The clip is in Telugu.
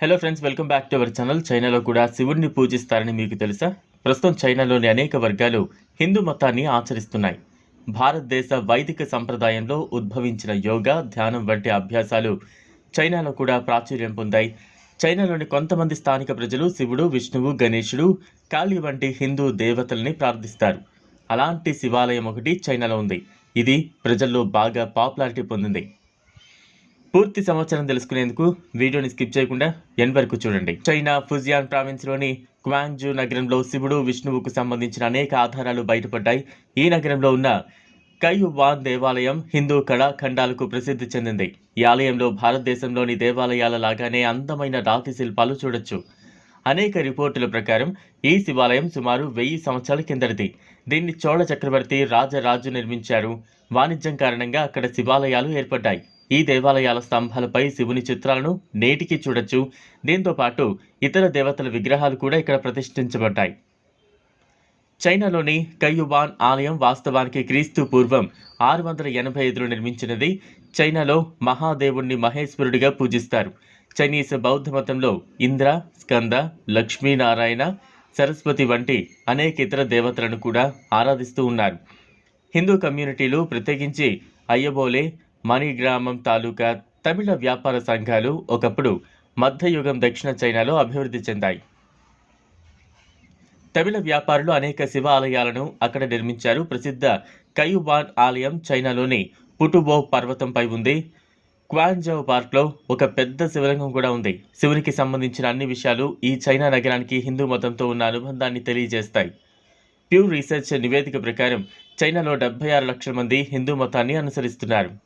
Hello friends welcome back to our channel చైనాలో కూడా శివుడిని పూజిస్తారని మీకు తెలుసా? ప్రస్తుతం చైనాలోని అనేక వర్గాలు హిందూ మతాన్ని ఆచరిస్తున్నాయి. భారతదేశ వైదిక సంప్రదాయంలో ఉద్భవించిన యోగా ధ్యానం వంటి అభ్యాసాలు చైనాలో కూడా ప్రాచుర్యం పొందాయి. చైనాలోని కొంతమంది స్థానిక ప్రజలు శివుడు విష్ణువు గణేశుడు కాళీ వంటి హిందూ దేవతల్ని ప్రార్థిస్తారు. అలాంటి శివాలయం ఒకటి చైనాలో ఉంది. ఇది ప్రజల్లో బాగా పాపులారిటీ పొందింది. పూర్తి సమాచారం తెలుసుకునేందుకు వీడియోని స్కిప్ చేయకుండా ఎన్ వరకు చూడండి. చైనా ఫుజియాన్ ప్రావిన్స్లోని క్వాంగ్జూ నగరంలో శివుడు విష్ణువుకు సంబంధించిన అనేక ఆధారాలు బయటపడ్డాయి. ఈ నగరంలో ఉన్న కయ్యువాన్ దేవాలయం హిందూ కళాఖండాలకు ప్రసిద్ధి చెందింది. ఈ ఆలయంలో భారతదేశంలోని దేవాలయాల లాగానే అందమైన రాతి శిల్పాలు చూడొచ్చు. అనేక రిపోర్టుల ప్రకారం ఈ శివాలయం సుమారు వెయ్యి సంవత్సరాల కిందటిది. దీన్ని చోళ చక్రవర్తి రాజరాజు నిర్మించారు. వాణిజ్యం కారణంగా అక్కడ శివాలయాలు ఏర్పడ్డాయి. ఈ దేవాలయాల స్తంభాలపై శివుని చిత్రాలను నేటికి చూడొచ్చు. దీంతో పాటు ఇతర దేవతల విగ్రహాలు కూడా ఇక్కడ ప్రతిష్ఠించబడ్డాయి. చైనాలోని కయ్యుబాన్ ఆలయం వాస్తవానికి క్రీస్తు పూర్వం ఆరు వందల ఎనభై ఐదులో నిర్మించినది. చైనాలో మహాదేవుణ్ణి మహేశ్వరుడిగా పూజిస్తారు. చైనీస్ బౌద్ధ మతంలో ఇంద్ర స్కంద లక్ష్మీనారాయణ సరస్వతి వంటి అనేక ఇతర దేవతలను కూడా ఆరాధిస్తూ ఉన్నారు. హిందూ కమ్యూనిటీలు ప్రత్యేకించి అయ్యబోలే మణిగ్రామం తాలూకా తమిళ వ్యాపార సంఘాలు ఒకప్పుడు మధ్యయుగం దక్షిణ చైనాలో అభివృద్ధి చెందాయి. తమిళ వ్యాపారులు అనేక శివ ఆలయాలను అక్కడ నిర్మించారు. ప్రసిద్ధ కయుబాన్ ఆలయం చైనాలోని పుటుబో పర్వతంపై ఉంది. క్వాంజౌ పార్క్లో ఒక పెద్ద శివలింగం కూడా ఉంది. శివునికి సంబంధించిన అన్ని విషయాలు ఈ చైనా నగరానికి హిందూ మతంతో ఉన్న అనుబంధాన్ని తెలియజేస్తాయి. ప్యూర్ రీసెర్చ్ నివేదిక ప్రకారం చైనాలో డెబ్బై ఆరు లక్షల మంది హిందూ మతాన్ని అనుసరిస్తున్నారు.